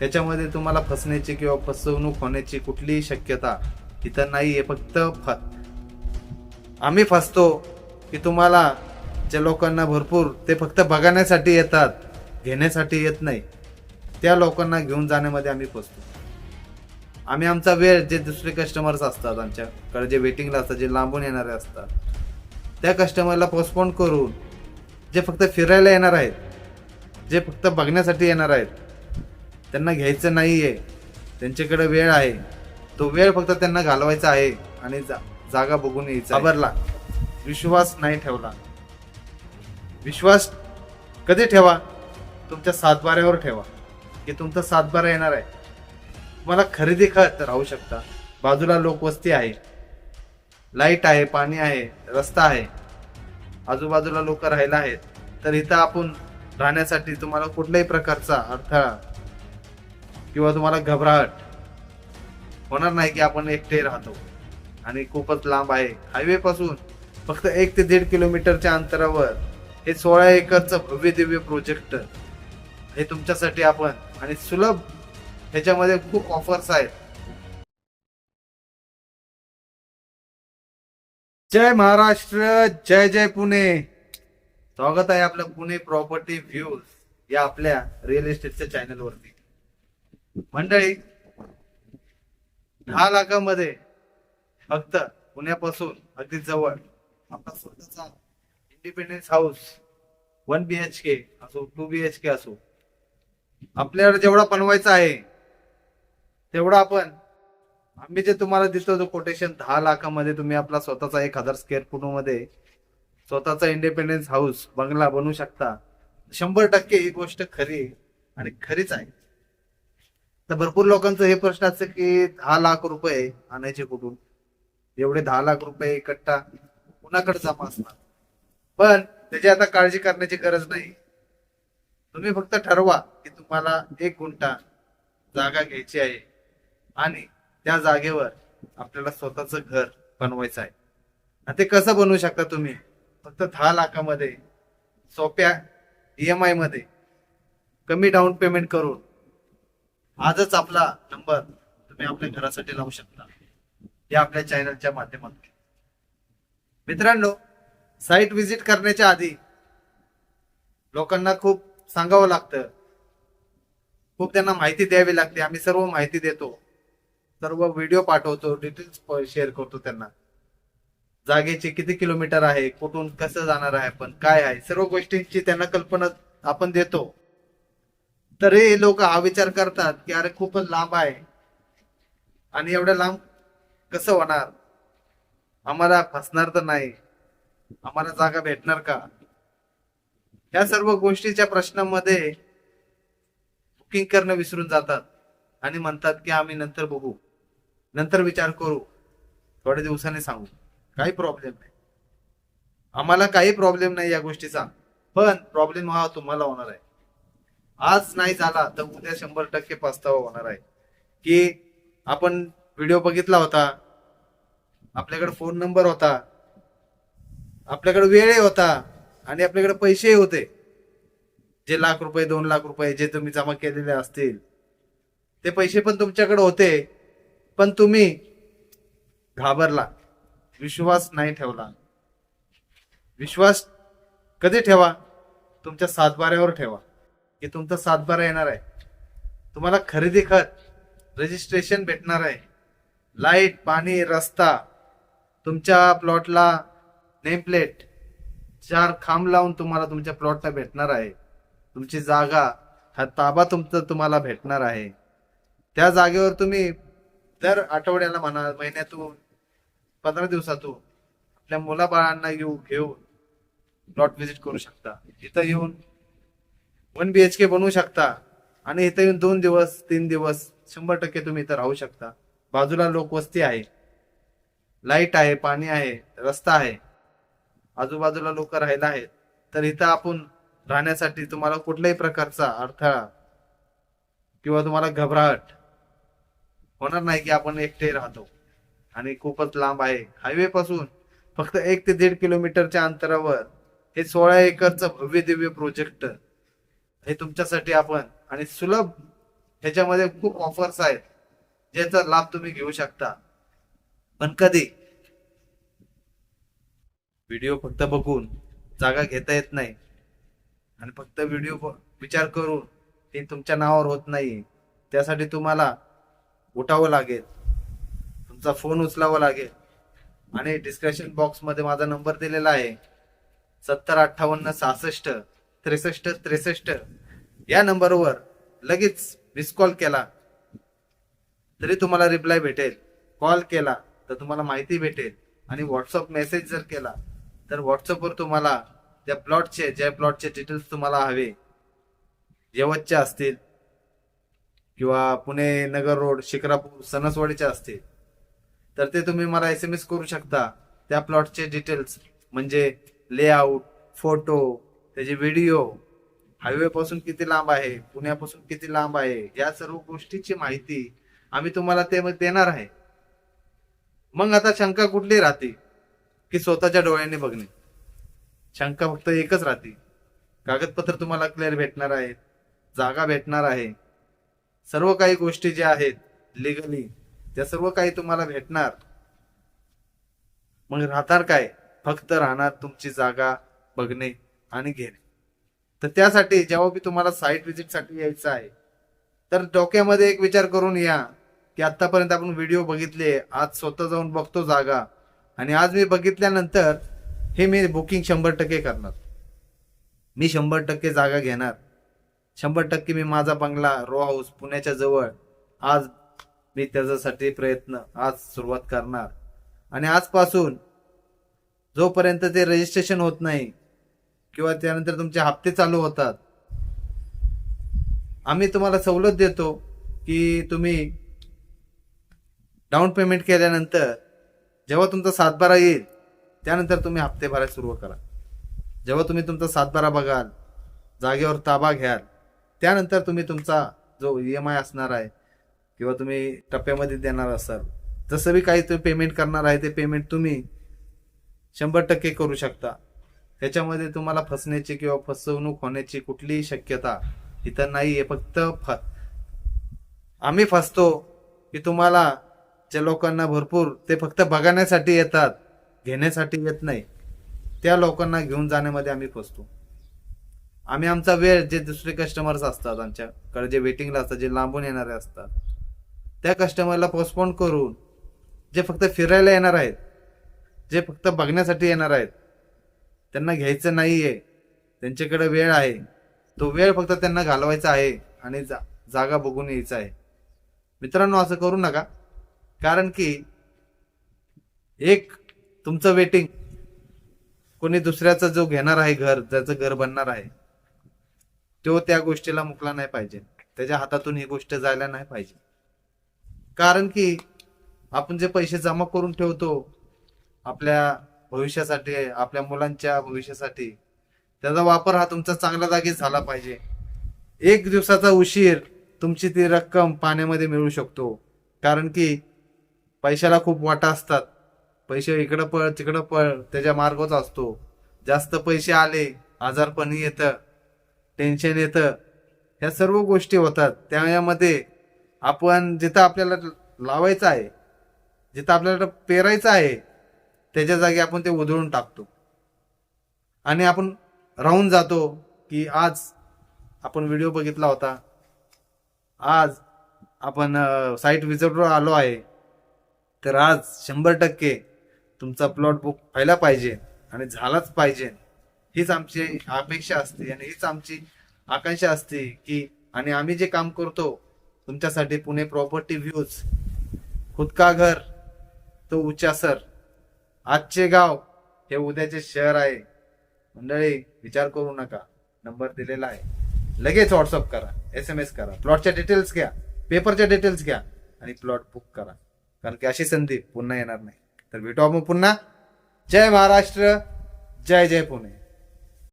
त्याच्यामध्ये तुम्हाला फसण्याची किंवा फसवणूक होण्याची कुठलीही शक्यता इथं नाही आहे फक्त फ आम्ही फसतो की तुम्हाला ज्या लोकांना भरपूर ते फक्त बघण्यासाठी येतात घेण्यासाठी येत नाही. त्या लोकांना घेऊन जाण्यामध्ये आम्ही फसतो. आम्ही आमचा वेळ जे दुसरे कस्टमर्स असतात आमच्याकडे जे वेटिंगला असतात जे लांबून येणारे असतात त्या कस्टमरला पोस्टपोन करून जे फक्त फिरायला येणार आहेत जे फक्त बघण्यासाठी येणार आहेत त्यांना घ्यायचं नाही आहे त्यांच्याकडे वेळ आहे. तो वेळ फक्त त्यांना घालवायचा आहे आणि जा- जागा बघून यायचा घाबरला. विश्वास नाही ठेवला. विश्वास कधी ठेवा? तुमच्या सातबाऱ्यावर ठेवा. की तुमचा सातबारा येणार आहे. तुम्हाला खरेदी खत राहू शकता. बाजूला लोकवस्ती आहे. लाइट आहे पाणी आहे रस्ता आहे. आजूबाजूला लोक राहायला आहेत. तर इथं आपण राहण्यासाठी तुम्हाला कुठल्याही प्रकारचा अडथळा किंवा तुम्हाला घबराहट. होणार नाही की आपण एकटे राहतो. आणि खूपच लांब आहे. हायवे पासून फक्त एक ते दीड किलोमीटरच्या अंतरावर हे सोळा एकरचं भव्य दिव्य प्रोजेक्ट हे तुमच्यासाठी आपण आणि सुलभ ह्याच्यामध्ये खूप ऑफर्स आहेत. जय महाराष्ट्र जय जय पुणे. स्वागत आहे आपलं पुणे प्रॉपर्टी व्ह्यूज या आपल्या रिअल इस्टेटच्या चॅनल वरती. मंडळी दहा लाखामध्ये फक्त पुण्यापासून अगदी जवळ आपला स्वतःचा independence house one B H K असो टू बी एच के असो आपल्याला जेवढा बनवायचा आहे तेवढा आपण आम्ही जे तुम्हाला दिसतो तो कोटेशन दहा लाखामध्ये तुम्ही आपला स्वतःचा एक हजार स्क्वेअर फूटमध्ये स्वतःचा इंडिपेंडन्स हाऊस बंगला बनवू शकता. शंभर टक्के ही गोष्ट खरी आणि खरीच आहे. तर भरपूर लोकांचं हे प्रश्न असतं की दहा लाख रुपये आणायचे कुठून? एवढे दहा लाख रुपये कट्टा कुणाकडे जमा असणार? पण त्याची आता काळजी करण्याची गरज नाही. तुम्ही फक्त ठरवा की तुम्हाला एक गुंठा जागा घ्यायची आहे आणि त्या जागेवर आपल्याला स्वतःच घर बनवायचं आहे. आणि ते कसं बनवू शकता तुम्ही? फक्त दहा लाखामध्ये सोप्या ई एममध्ये कमी डाऊन पेमेंट करून आजच आपला नंबर तुम्ही आपल्या घरासाठी लावू शकता. या आपल्या चॅनलच्या माध्यमातून. मित्रांनो साईट व्हिजिट करण्याच्या आधी लोकांना खूप सांगावं लागतं. खूप त्यांना माहिती द्यावी लागते. आम्ही सर्व माहिती देतो. सर्व व्हिडिओ पाठवतो डिटेल्स शेअर करतो त्यांना. जागेचे किती किलोमीटर आहे कुठून कसं जाणार आहे आपण काय आहे सर्व गोष्टींची त्यांना कल्पना आपण देतो. तर हे लोक हा विचार करतात की अरे खूपच लांब आहे. आणि एवढ्या लांब कसं होणार? आम्हाला फसणार तर नाही. आम्हाला जागा भेटणार का? या सर्व गोष्टीच्या प्रश्नामध्ये बुकिंग करणं विसरून जातात. आणि म्हणतात की आम्ही नंतर बघू. नंतर विचार करू. थोड्या दिवसांनी सांगू. काही प्रॉब्लेम नाही. आम्हाला काही प्रॉब्लेम नाही या गोष्टीचा. पण प्रॉब्लेम हा तुम्हाला होणार आहे. आज नाही झाला तर उद्या शंभर टक्के पस्तावा होणार आहे. की आपण व्हिडिओ बघितला होता आपल्याकडे फोन नंबर होता आपल्याकडे वेळही होता आणि आपल्याकडे पैसेही होते. जे लाख रुपये दोन लाख रुपये जे तुम्ही जमा केलेले असतील ते पैसे पण तुमच्याकडे होते पण तुम्ही घाबरला. विश्वास नाही ठेवला. विश्वास कधी ठेवा? तुमच्या सातबाऱ्यावर ठेवा. की तुमचा सातबारा येणार आहे. तुम्हाला खरेदी खत रजिस्ट्रेशन भेटणार आहे. लाइट पाणी रस्ता तुमच्या प्लॉटला नेम प्लेट चार खांब लावून तुम्हाला तुमच्या प्लॉटला भेटणार आहे. तुमची जागा हा ताबा तुमचा तुम्हाला भेटणार आहे. त्या जागेवर तुम्ही दर आठवड्याला म्हणा महिन्यातून पंधरा दिवसातून आपल्या मुलाबाळांना येऊ घेऊन प्लॉट व्हिजिट करू शकता. इथं येऊन वन बी एच के बनवू शकता. आणि इथं येऊन दोन दिवस तीन दिवस शंभर टक्के तुम्ही इथं राहू शकता. बाजूला लोकवस्ती आहे. लाइट आहे पाणी आहे रस्ता आहे. आजूबाजूला लोक राहायला आहेत. तर इथं आपण राहण्यासाठी तुम्हाला कुठल्याही प्रकारचा अडथळा किंवा तुम्हाला घबराहट होणार नाही की आपण एकटे राहतो. आणि खूपच लांब आहे. हायवे पासून फक्त एक ते दीड किलोमीटरच्या अंतरावर हे सोळा एकरचं भव्य दिव्य प्रोजेक्ट हे तुमच्यासाठी आपण आणि सुलभ ह्याच्यामध्ये खूप ऑफर्स आहेत ज्याचा लाभ तुम्ही घेऊ शकता. पण कधी? व्हिडिओ फक्त बघून जागा घेता येत नाही. आणि फक्त व्हिडिओ विचार करून ते तुमच्या नावावर होत नाही. त्यासाठी तुम्हाला उठावं लागेल. तुमचा फोन उचलावा लागेल. आणि डिस्क्रिप्शन बॉक्समध्ये माझा नंबर दिलेला आहे. सत्तर अठ्ठावन्न सहासष्ट. त्रेसष्ट त्रेसष्ट. या नंबरवर लगेच मिस कॉल केला. तरी तुम्हाला रिप्लाय भेटेल. कॉल केला तर तुम्हाला माहिती भेटेल. आणि व्हॉट्सअप मेसेज जर केला तर व्हॉट्सअपवर तुम्हाला त्या प्लॉटचे ज्या प्लॉटचे डिटेल्स तुम्हाला हवे यवतचे असतील किंवा पुणे नगर रोड शिक्रापूर सणसवाडीचे असतील तर ते तुम्ही मला एस एम एस करू शकता. त्या प्लॉटचे डिटेल्स म्हणजे लेआउट फोटो त्याचे व्हिडिओ हायवे पासून किती लांब आहे पुण्यापासून किती लांब आहे या सर्व गोष्टीची माहिती आम्ही तुम्हाला ते देणार आहे. मग आता शंका कुठली राहते? की स्वतःच्या डोळ्यांनी बघणे. शंका फक्त एकच राहते. कागदपत्र तुम्हाला क्लिअर भेटणार आहेत जागा भेटणार आहे. सर्व काही गोष्टी ज्या आहेत लिगली त्या सर्व काही तुम्हाला भेटणार. मग राहणार काय? फक्त राहणार तुमची जागा बघणे. आणि घेणे. तर त्यासाठी जेव्हा मी तुम्हाला साईट व्हिजिटसाठी यायचं आहे तर डोक्यामध्ये एक विचार करून या की आतापर्यंत आपण व्हिडिओ बघितले आज स्वतः जाऊन बघतो जागा. आणि आज मी बघितल्यानंतर हे मी बुकिंग शंभर टक्के करणार. मी शंभर टक्के जागा घेणार. शंभर टक्के मी माझा बंगला रो हाऊस पुण्याच्या जवळ आज मी त्याच्यासाठी प्रयत्न आज सुरुवात करणार. आणि आजपासून जोपर्यंत ते रजिस्ट्रेशन होत नाही किंवा त्यानंतर तुमचे हप्ते चालू होतात. आम्ही तुम्हाला सवलत देतो की तुम्ही डाऊन पेमेंट केल्यानंतर जेव्हा तुमचा सातबारा येईल त्यानंतर तुम्ही हप्ते भरायला सुरू करा. जेव्हा तुम्ही तुमचा सातबारा बघाल जागेवर ताबा घ्याल त्यानंतर तुम्ही तुमचा जो ई एम आय असणार आहे किंवा तुम्ही टप्प्यामध्ये देणार असाल जसं बी काही तुम्ही पेमेंट करणार आहे ते पेमेंट तुम्ही शंभर टक्के करू शकता. त्याच्यामध्ये तुम्हाला फसण्याची किंवा फसवणूक होण्याची कुठलीही शक्यता इथं नाही आहे फक्त फ आम्ही फसतो की तुम्हाला ज्या लोकांना भरपूर ते फक्त बघण्यासाठी येतात घेण्यासाठी येत नाही. त्या लोकांना घेऊन जाण्यामध्ये आम्ही फसतो. आम्ही आमचा वेळ जे दुसरे कस्टमर्स असतात आमच्याकडे जे वेटिंगला असतात जे लांबून येणारे असतात त्या कस्टमरला पोस्टपोन करून जे फक्त फिरायला येणार आहेत जे फक्त बघण्यासाठी येणार आहेत त्यांना घ्यायचं नाहीये. त्यांच्याकडे वेळ आहे. तो वेळ फक्त त्यांना घालवायचा आहे आणि जा जागा बघून यायचा आहे. मित्रांनो असं करू नका. कारण की एक तुमचं वेटिंग. कोणी दुसऱ्याचा जो घेणार आहे घर ज्याचं घर बनणार आहे तो त्या गोष्टीला मुकला नाही पाहिजे. त्याच्या हातातून ही गोष्ट जायला नाही पाहिजे. कारण की आपण जे पैसे जमा करून ठेवतो आपल्या भविष्यासाठी आपल्या मुलांच्या भविष्यासाठी त्याचा वापर हा तुमचा चांगल्या जागी झाला पाहिजे. एक दिवसाचा उशीर तुमची ती रक्कम पाण्यामध्ये मिळू शकतो. कारण की पैशाला खूप वाटा असतात. पैसे इकडं पळ तिकडं पळ त्याच्या मार्गच असतो. जास्त पैसे आले आजारपणी येतं टेन्शन येतं. ह्या सर्व गोष्टी होतात. त्यामध्ये आपण जिथं आपल्याला लावायचं आहे जिथं आपल्याला पेरायचं आहे त्याच्या जागी आपण ते उधळून टाकतो. आणि आपण राहून जातो की आज आपण व्हिडिओ बघितला होता. आज आपण साईट विजिटवर आलो आहे. तर आज शंभर टक्के तुमचा प्लॉट बुक व्हायला पाहिजे आणि झालाच पाहिजे. हीच आमची अपेक्षा असते आणि हीच आमची आकांक्षा असते की आणि आम्ही जे काम करतो तुमच्यासाठी पुणे प्रॉपर्टी व्ह्यूज खुदका घर तो उच्चासर आजचे गाव हे उद्याचे शहर आहे. मंडळी विचार करू नका. नंबर दिलेला आहे. लगेच व्हॉट्सअप करा एस एम एस करा प्लॉटच्या डिटेल्स घ्या पेपरच्या डिटेल्स घ्या आणि प्लॉट बुक करा. कारण की अशी संधी पुन्हा येणार नाही. तर भेटू आपण पुन्हा. जय महाराष्ट्र जय जय पुणे.